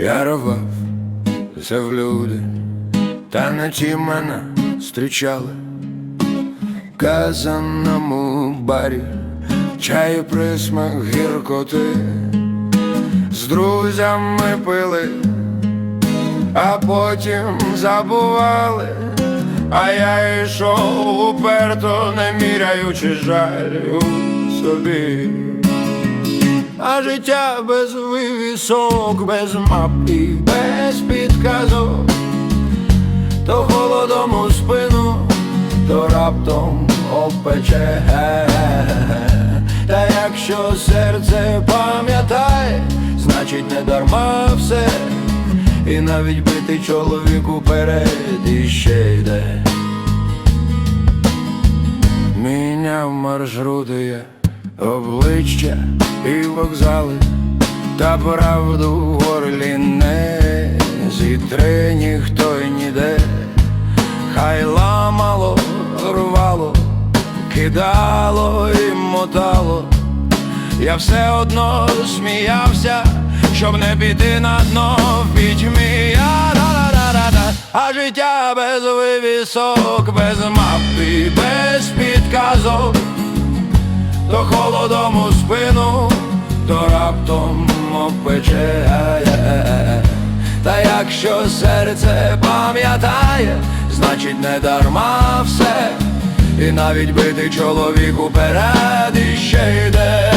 Я рвав це в люди, та на ті мене зустрічали. В казаному барі, чай присмак гіркоти, з друзями пили, а потім забували, а я йшов уперто, не міряючи жаль у собі. А життя без вивісок, без мап і без підказок, то холодом у спину, то раптом опече. Та якщо серце пам'ятає, значить не дарма все, і навіть битий чоловік уперед іще йде. Міняв маршрути я обличчя і вокзали, та правду в горлі не зітре ніхто й ніде, хай ламало, рвало, кидало і мотало, я все одно сміявся, щоб не піти на дно в пітьмі. А життя без вивісок, без мап і без підказок холодом спину, то раптом опече. Та якщо серце пам'ятає, значить не дарма все, і навіть битий чоловік уперед іще йде.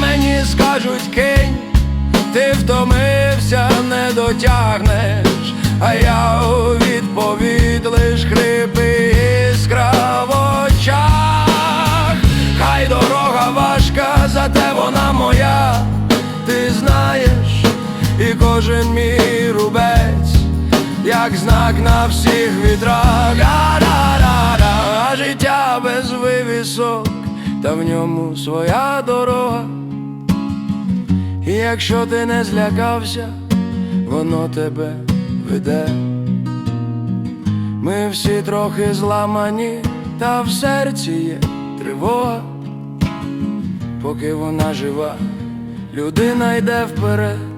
Мені скажуть кинь, ти втомився, не дотягнеш, а я у знаєш, і кожен мій рубець, як знак на всіх вітрах. А життя без вивісок, та в ньому своя дорога. І якщо ти не злякався, воно тебе веде. Ми всі трохи зламані, та в серці є тривога. Поки вона жива, людина йде вперед.